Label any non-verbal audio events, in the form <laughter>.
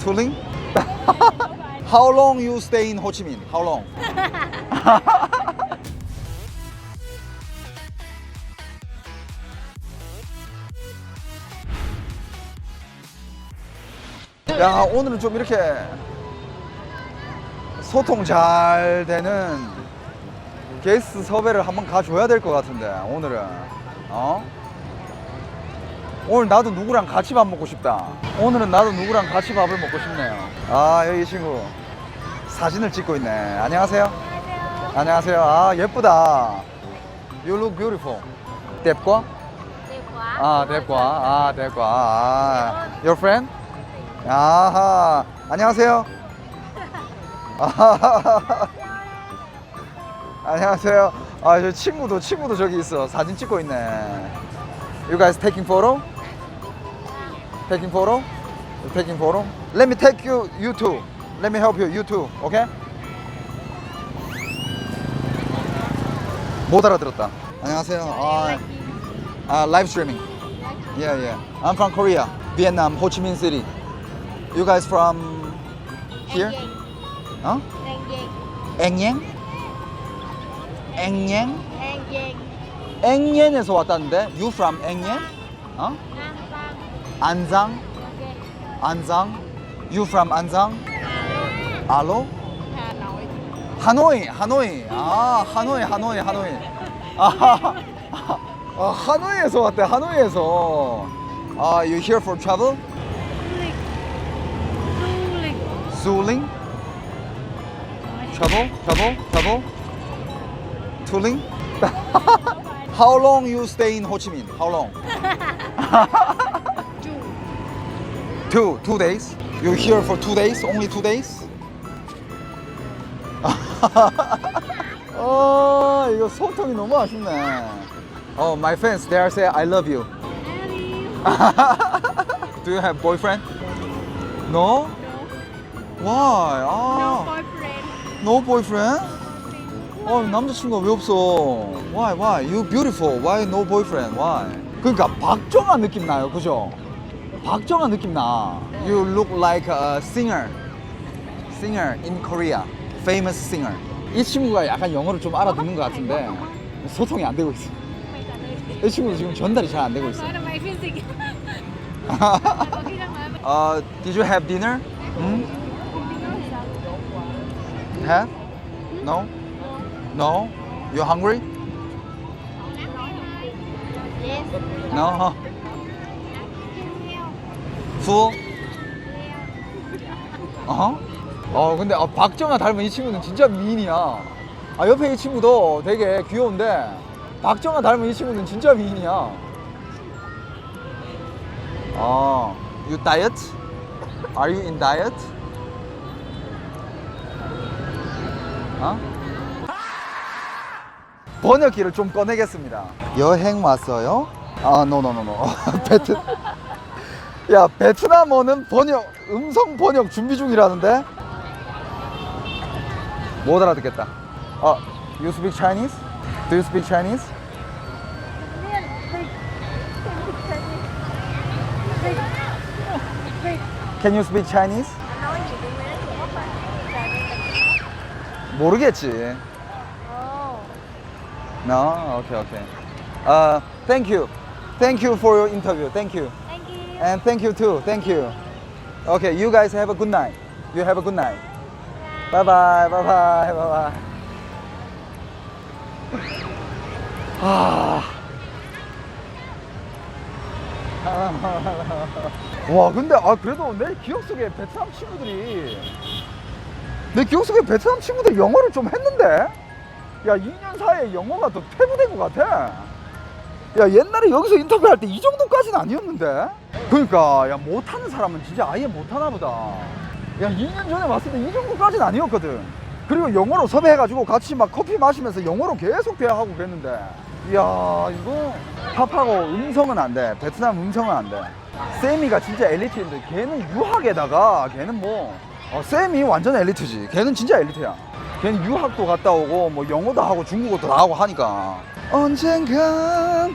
Tuling? How long you stay in Ho Chi Minh? How long? 야 오늘은 좀 이렇게 소통 잘 되는 게스트 섭외를 한번 가줘야 될 것 같은데 오늘은 어? 오늘 나도 누구랑 같이 밥 먹고 싶다. 오늘은 나도 누구랑 같이 밥을 먹고 싶네요. 아 여기 이 친구 사진을 찍고 있네. 안녕하세요. 안녕하세요. 아 예쁘다. You look beautiful. 뎁과? quá 아 뎁과. 아 뎁과. 아 Your friend? 아하. 안녕하세요. 아하하하. <laughs> 안녕하세요. 아 저 친구도 친구도 저기 있어. 사진 찍고 있네. You guys taking photo? Taking photo? You taking photo? Let me take you you too Let me help you you too Okay? 못 알아들었다 안녕하세요 아, 아 live streaming Yeah yeah I'm from Korea Vietnam Ho Chi Minh City You guys from here? 어? Giang 앵양? 앵양? 앵옌에서 왔다는데 You from 앵옌? 어? An Giang 안상? ok 안상? You from Hà Nội 하노이, 하노이. 아, 하노이, 하노이, 하노이. 아, 아, 하노이에서 왔대, 하노이에서. 아, you here for travel? Suling? Travel? Travel? Travel? Tuling? How long you stay in Ho Chi Minh? How long? Two, two days. You here for two days? Only two days? 어, 이거 소통이 너무 아쉽네. Oh, my fans, they are say I love you. Do you have boyfriend? No? Why? no 아, boyfriend no boyfriend? 어, 남자친구가 왜 없어? Why? Why? You beautiful. Why no boyfriend? Why? 그러니까 박정아 느낌 나요, 그죠? 박정아 느낌 나. You look like a singer. Singer in Korea. Famous singer. 이 친구가 약간 영어를 좀 알아듣는 것 같은데 소통이 안 되고 있어. 이 친구도 지금 전달이 잘 안 되고 있어. Uh, did you have dinner? Hmm? Have? No? No? You hungry? yes Full? 어? 어 근데 어, 박정아 닮은 이 친구는 진짜 미인이야. 아 옆에 이 친구도 되게 귀여운데 박정아 닮은 이 친구는 진짜 미인이야. 어, you diet? Are you in diet? 어? 번역기를 좀 꺼내겠습니다. 여행 왔어요? 아, 노노노노. 베트. <laughs> 야, 베트남어는 번역 음성 번역 준비 중이라는데. 못 알아듣겠다. 어, you speak Chinese? Do you speak Chinese? Can you speak Chinese? 모르겠지. oh No, okay, okay. Uh, thank you. Thank you for your interview. Thank you And thank you too. Thank you. Okay, you guys have a good night. You have a good night. Bye bye. Bye bye. Bye bye. 아. 와, 근데 아 그래도 내 기억 속에 베트남 친구들이 내 기억 속에 베트남 친구들 영어를 좀 했는데 야 2년 사이에 영어가 더 퇴보된 것 같아. 야 옛날에 여기서 인터뷰할 때 이 정도까지는 아니었는데 그러니까 야 못하는 사람은 진짜 아예 못하나 보다. 야 2년 전에 왔을 때 이 정도까지는 아니었거든. 그리고 영어로 섭외해가지고 같이 막 커피 마시면서 영어로 계속 대화하고 그랬는데 이야 이거 팝하고 음성은 안돼. 베트남 음성은 안돼. 세미가 진짜 엘리트인데 걔는 유학에다가 걔는 뭐 어, 쌤이 완전 엘리트지. 걔는 진짜 엘리트야. 걔는 유학도 갔다 오고 뭐 영어도 하고 중국어도 다 하고 하니까. 언젠간